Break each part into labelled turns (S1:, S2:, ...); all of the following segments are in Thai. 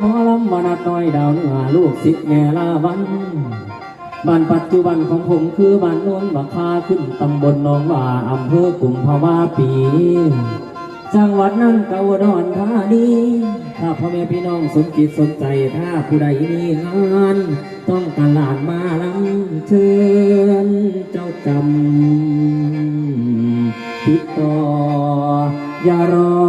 S1: หมอลำมานัดน้อยดาวเหนือลูกศิษย์แม่ลาวันบ้านปัจจุบันของผมคือบ้านโนนบักคาขึ้นตำบลหนองว่าอำเภอกุมภาวาปี จังหวัดนั้นกอุดรธานีถ้าพ่อแม่พี่น้องสนจิตสนใจถ้าผู้ใดมีงาน ต้องการหลานมาลำเชิญเจ้ากรรมติดต่ออย่ารอ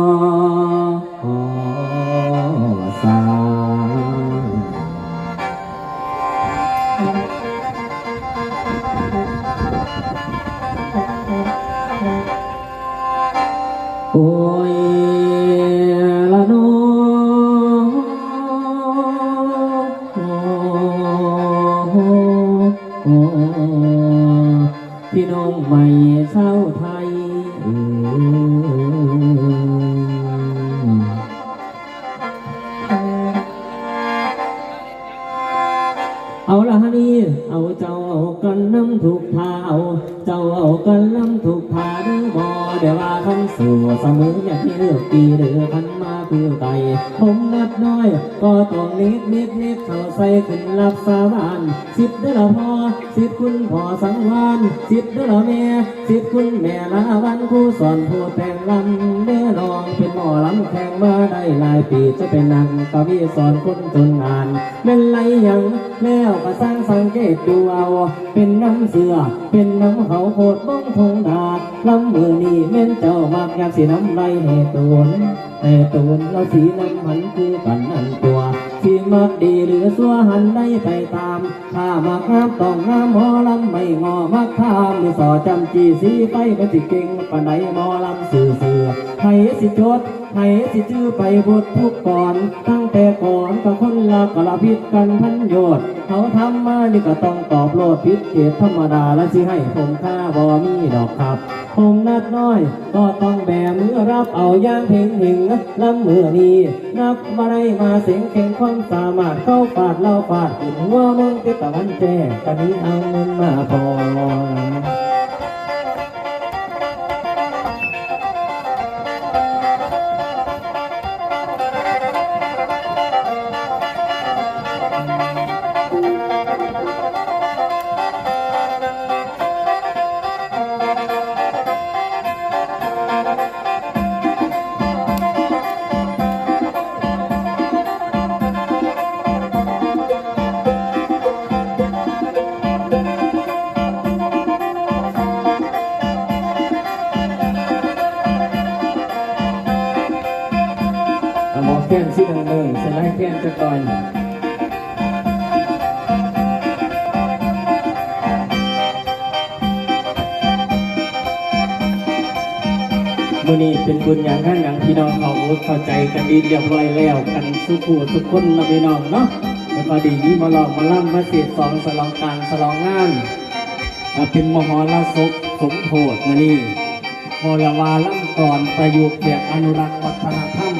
S1: เจ้าเอากันลำถูกพาหรือบ่เดี๋ยวว่าคันสู่เสมออย่าที่เลือกปีหรือพันมา คือไก่ผมนัดน้อย ก็ต้องนิดนิดนิดเข้าใส่ขึ้นรับสาบานสิบเด้อละพอสิบคุณพ่อสังวานสิบเด้อแม่สิบคุณแม่ลาวันผู้สอนผู้แต่งลำเด้อลองเป็นหมอลำแข่งมาได้หลายปีจะเป็นนางกวีสอนคนจนงานเป็นไรยังแล้วก็สร้างสังเกตดูเอาเป็นน้ำเสือ เป็นน้ำเขาโคตรบ้องทงดาดลำมือนี่แม่นเจ้ามากอยากสีน้ำไรให้ตูนให้ตูนเราสีน้ำมันคือกันนั่นตัวที่มักดีหรือสัวหันได้ไปตามถ้ามักงามต้องงามหมอลำไม่งอมักทามหรือสอจำจีสีไปมันสิเก่งปานใดหมอลำสื่อเสือให้สิจดให้สิจื้อไปบททุกก่อนตั้ง แต่ก่อนก็คนละกละพิษกันพันโยชน์เขาทำมานี่ก็ต้องตอบโลดพิษเขตธรรมดาและสิให้ผมค่าบ่มีดอกครับ ผมนัดน้อย ก็ต้องแบมือรับเอาอย่างเพ่งเพ่งลำมือนี้นับมาได้มาเสียงแข่งความสามารถเข้าฟาดเล่าฟาดหินหัวมึงติดตะวันแจ้กันนี้เอาเงินมาพอ มื่อนี้เป็นบุญอย่างท่านอย่างพี่น้องเขาเข้าใจกันดีเรียบร้อยแล้วกันสุขูทุกคนนะพี่น้องเนาะแล้วก็ดีนี้มาลองมาล่ำมาเสียสองสลองการสลองงานอ่าเป็นมหรสพสมโพธิมือนี้พอละวาล่ำก่อนประยุกต์แบบอนุรักษ์วัฒนธรรม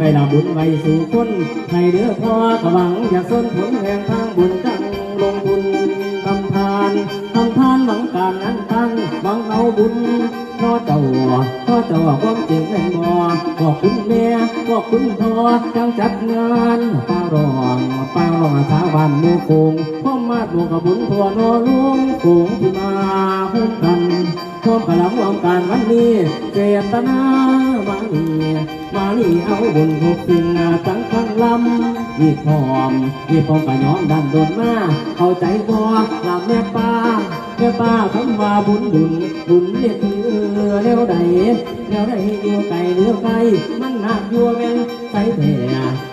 S1: ได้ละบุญไว้สู่คนไทยเด้อพอกังอยากส้นผลแห่งทางบุญจังลงทุนทำทานทำทานหวังการนั้นตั้งหวังเอาบุญพ่อเจ้าพ่อเจ้าความจริงแม่นบ่บอกคุณแม่บอกคุณพ่อจังจัดงานป้ารองป้ารองชาวบ้านมู่โคงพ่อมาดวงกับบุญทั่วนอลวงคงที่มาหุ้มกันพร้อมกำลังรวมการวันนี้เจตนามานี มานี่เอาบุญทุกสิ่งจังขังลำมีพร้อมมีพร้อมกะย้อนดันโดนมาเข้าใจบ่ลำแม่ป้าแม่ป้าคำว่าบุญบุญบุญเนี่ยคือแนวใดแนวใดอยู่ไกลหรือไกลมันหนักอยู่แม่นใส่แผ่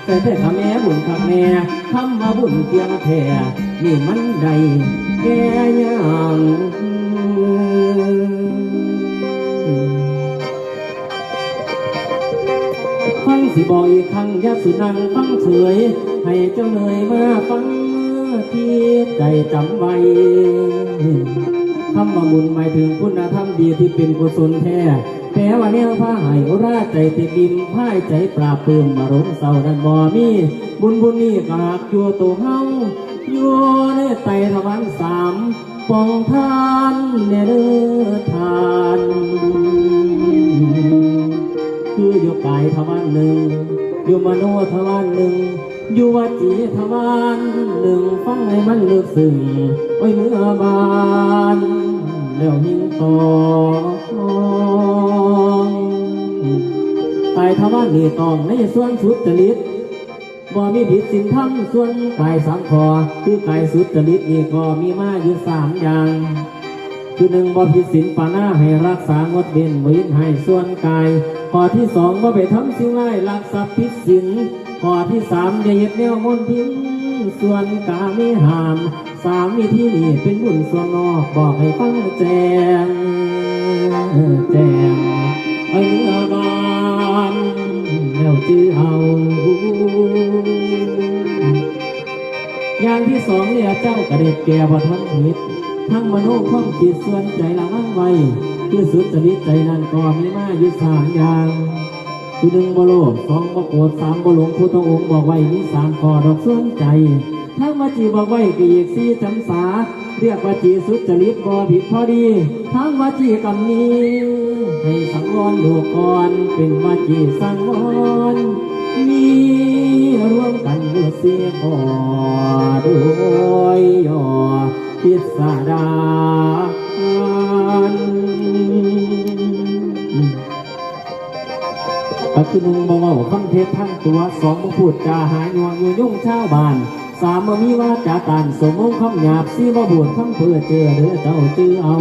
S1: ใส่แผ่ข้าแม่บุญข้าแม่คำว่าบุญเพียงแผ่นี่มันใดแก่ยัง สิบอกอีกครั้งยาสุนังฟังเฉย ให้เจ้าเหนื่อยมาฟังที่ใจจำไว้คำว่าบุญหมายถึงคุณธรรมดีที่เป็นกุศลแท้แปลว่าแนวผ้าหายราใจติดดินพ่ายใจปราบปลื้มมารมเศร้านั้นบ่มี บุญบุญนี้ก็หากอยู่ตัวเฮาอยู่ในไตรทวันสามปองทานเนเด้อทาน คืออยู่กายทวารหนึ่ง อยู่มโนทวารหนึ่ง อยู่วจีทวารหนึ่งฟังให้มันลึกซึ้งโอ้เมื่อบานแล้วหิงต่อกายทวารนี่ต้องในส่วนสุดจริตบ่มีผิดศีลธรรมส่วนกายสามคอคือกายสุดจริตนี่ก็มีมาอยู่สามอย่างคือหนึ่งบ่ผิดศีลปานาให้รักษางดเว้นวินให้ส่วนกาย ข้อที่สองบ่าไปทำสิ่งร้ายลักทรัพย์ผิดศีลข้อที่สามอย่าเหยียดแนวมนทินส่วนกาไม่ห้าม สามวิธีนี้เป็นบุญส่วนนอกบอกให้ฟังแจงแจงไอ้เนื้อบานแล้วจื้อเอาอย่างที่สองเนี่ยเจ้ากระเด็ดแก่บ่ทั้งผิดทั้งมโนความคิดส่วนใจละมั่งไว้ คือสุดจริตใจนั้นก็มีมาอยู่สามอย่างคือหนึ่งบ่โลภสองบ่โกรธสามบ่หลงพุทธองค์บอกไว้มีสามข้อดอกส่วนใจทั้งวจีบอกไว้ก็อีกสี่จำสา เรียกวจีสุจริตบ่ผิดพอดี ทั้งวจีกำนี้ ให้สังวรดูก่อนเป็นวจีสังวรมีร่วมกันอยู่เสียก่อด้วยย่อพิสดาร พูดจาหายยวงอยู่ยุ่งชาวบ้าน สามมีว่าจาตานสมมงคำหยาบสี่บ่บูดคำเพื่อเจอเด้อเจ้าจื้อเอา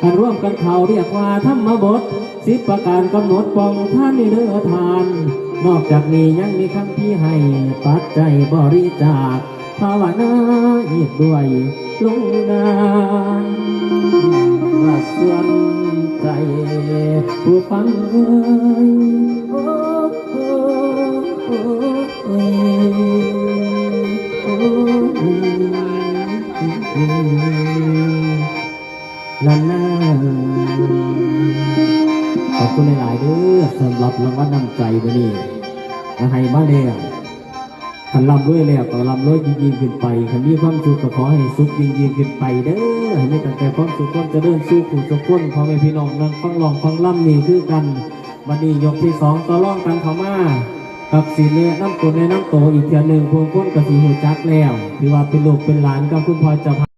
S1: กันร่วมกันเขาเรียกว่าธรรมบทสิบประการกำหนดปองท่านนี่เด้อทาน นอกจากนี้ยังมีคำที่ให้ ปัจจัยบริจาคภาวนาอีกด้วยลงนามว่าส่วนใจผู้ฟังเอ่ย นั่นน่ะขอบคุณหลาย ๆเด้อสำหรับรางวัลนำใจวันนี้มาให้มาแล้วขันลำด้วยแล้วก็ลำด้วยยิ่งขึ้นไปขันมีความสุขก็ขอให้สุขยิ่งๆขึ้นไปเด้อให้มีตั้งแต่ความสุขความเจริญสู้ขุนสุขคนพอแม่พี่น้องนั่งฟังลองฟังล่ำนี่คือกันวันนี้ยกที่สองก็ล่องกันเข้ามา กับสีเนื้อน้ำตัวในน้ำโตอีกเทียหนึ่งพวงพ้นกับสีหูจักแล้วถือว่าเป็นลูกเป็นหลานกับคุณพ่อเจะพา